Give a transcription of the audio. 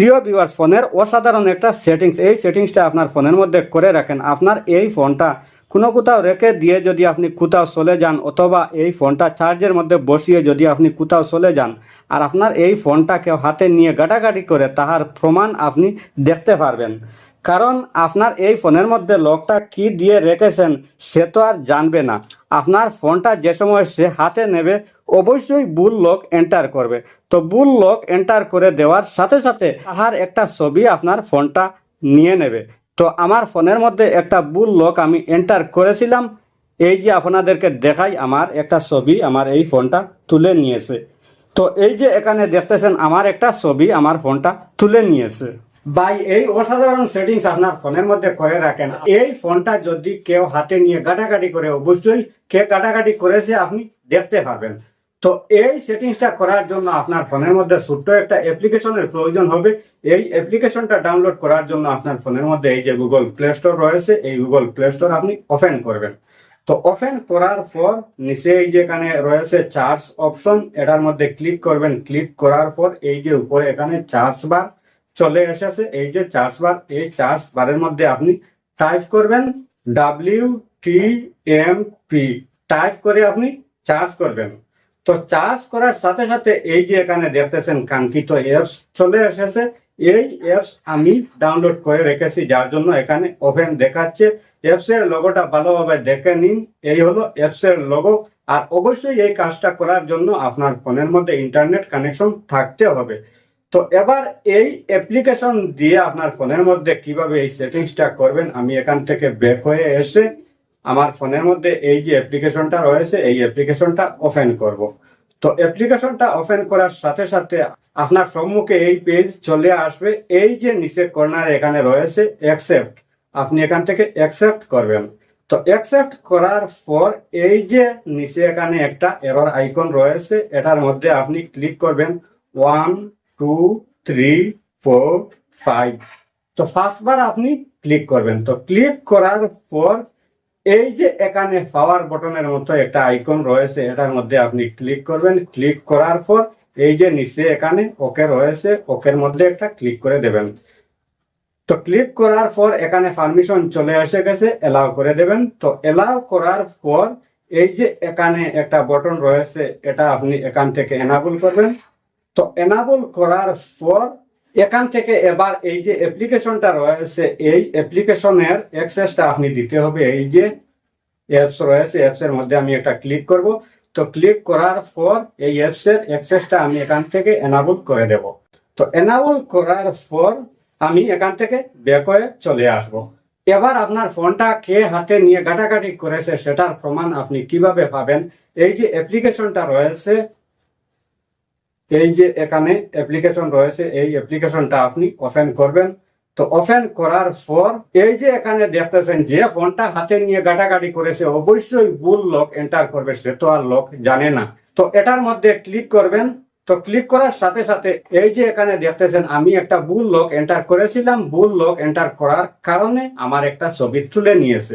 প্রিয় ভিউয়ার্স ফোনের অসাধারণ একটা সেটিংস এই সেটিংসটা আপনার ফোনের মধ্যে করে রাখেন। আপনার এই ফোনটা কোনো কোথাও রেখে দিয়ে যদি আপনি কোথাও চলে যান অথবা এই ফোনটা চার্জের মধ্যে বসিয়ে যদি আপনি কোথাও চলে যান আর আপনার এই ফোনটা কেউ হাতে নিয়ে গাটাগাটি করে তাহার প্রমাণ আপনি দেখতে পারবেন। কারণ আপনার এই ফোনের মধ্যে লকটা কি দিয়ে রেখেছেন সে তো আর জানবে না। আপনার ফোনটা যে সময় সে হাতে নেবে, অবশ্যই বুল লক এন্টার করবে। তো বুল লক এন্টার করে দেওয়ার সাথে সাথে তাহার একটা ছবি আপনার ফোনটা নিয়ে নেবে। তো আমার ফোনের মধ্যে একটা বুল লক আমি এন্টার করেছিলাম। এই যে আপনাদেরকে দেখাই, আমার একটা ছবি আমার এই ফোনটা তুলে নিয়েছে। তো এই যে এখানে দেখতেছেন, আমার একটা ছবি আমার ফোনটা তুলে নিয়েছে। ভাই, এই অসাধারণ সেটিংস আপনার ফোনের মধ্যে করে রাখেন। এই ফোনটা যদি কেউ হাতে নিয়ে গাটাগাটি করে, অবশ্যই কে গাটাগাটি করেছে আপনি দেখতে পারবেন। তো এই সেটিংসটা করার জন্য আপনার ফোনের মধ্যে ছোট্ট একটা অ্যাপ্লিকেশনের প্রয়োজন হবে। এই অ্যাপ্লিকেশনটা ডাউনলোড করার জন্য আপনার ফোনের মধ্যে এই যে গুগল প্লে স্টোর রয়েছে, এই গুগল প্লে স্টোর আপনি ওপেন করবেন। তো ওপেন করার পর নিচে এই যে এখানে রয়েছে চার্জ অপশন এটার মধ্যে ক্লিক করবেন। ক্লিক করার পর এই যে উপরে এখানে চার্জ বার চলে এসেছে। এই যে চার্জ বার, এই চার্জ বারের মধ্যে আপনি টাইপ করবেন W T M P type করে আপনি চার্জ করবেন। তো চার্জ করার সাথে সাথে এই যে এখানে দেখতেছেন কাঙ্ক্ষিত অ্যাপস চলে এসেছে। এই অ্যাপস আমি ডাউনলোড করে রেখেছি, যার জন্য এখানে ওপেন দেখাচ্ছে। অ্যাপস এর লোগোটা ভালোভাবে দেখে নিন। এই হলো অ্যাপস এর লোগো আর অবশ্যই এই কাজটা করার জন্য আপনার ফোনের মধ্যে ইন্টারনেট কানেকশন থাকতে হবে। তো এবার এই অ্যাপ্লিকেশন দিয়ে আপনার ফোনের মধ্যে কীভাবে এই সেটিংসটা করবেন, আমি এখান থেকে বের হয়ে এসে আমার ফোনের মধ্যে এই যে অ্যাপ্লিকেশনটা রয়েছে, এই অ্যাপ্লিকেশনটা ওপেন করব। তো অ্যাপ্লিকেশনটা ওপেন করার সাথে সাথে আপনার সম্মুখে এই পেজ চলে আসবে। এই যে নিচে কর্নারে এখানে রয়েছে অ্যাকসেপ্ট আপনি এখান থেকে অ্যাকসেপ্ট করবেন। তো অ্যাকসেপ্ট করার পর এই যে নিচে এখানে একটা এরর আইকন রয়েছে, এটার মধ্যে আপনি ক্লিক করবেন one two three four five তো ফার্স্টবার আপনি ক্লিক করবেন। তো ক্লিক করার পর এই যে এখানে পাওয়ার বটনের মতো একটা আইকন রয়েছে, এটার মধ্যে আপনি ক্লিক করবেন। ক্লিক করার পর এই যে নিচে এখানে ওকে রয়েছে ওকের মধ্যে একটা ক্লিক করে দেবেন। তো ক্লিক করার পর এখানে পারমিশন চলে এসে গেছে এলাও করে দেবেন। তো এলাও করার পর এই যে এখানে একটা বটন রয়েছে, এটা আপনি এখান থেকে এনাবল করবেন। তো এনাবল করার পর এখান থেকে এবার এই যে অ্যাপ্লিকেশনটা রয়েছে, এই অ্যাপ্লিকেশনের অ্যাক্সেসটা আপনি দিতে হবে। এই যে অ্যাপস রয়েছে অ্যাপস এর মধ্যে আমি একটা ক্লিক করব। তো ক্লিক করার পর এই অ্যাপস এর অ্যাক্সেসটা আমি এখান থেকে এনাবল করে দেব। তো এনাবল করার পর আমি এখান থেকে ব্যাক হয়ে চলে আসব। এবার আপনার ফোনটা কে হাতে নিয়ে গাটাগাটি করেছে সেটার প্রমাণ আপনি কীভাবে পাবেন? এই যে অ্যাপ্লিকেশনটা রয়েছে এই যে এখানে অ্যাপ্লিকেশন রয়েছে, এই অ্যাপ্লিকেশনটা আপনি ওপেন করবেন। তো ওপেন করার পর এই যে এখানে দেখতেছেন যে ফোনটা হাতে নিয়ে গাটাগাটি করেছে, অবশ্যই ভুল লক এন্টার করবে, সে তো আর লক জানে না। তো এটার মধ্যে ক্লিক করবেন। তো ক্লিক করার সাথে সাথে এই যে এখানে দেখতেছেন, আমি একটা ভুল লক এন্টার করেছিলাম। ভুল লক এন্টার করার কারণে আমার একটা ছবি তুলে নিয়েছে।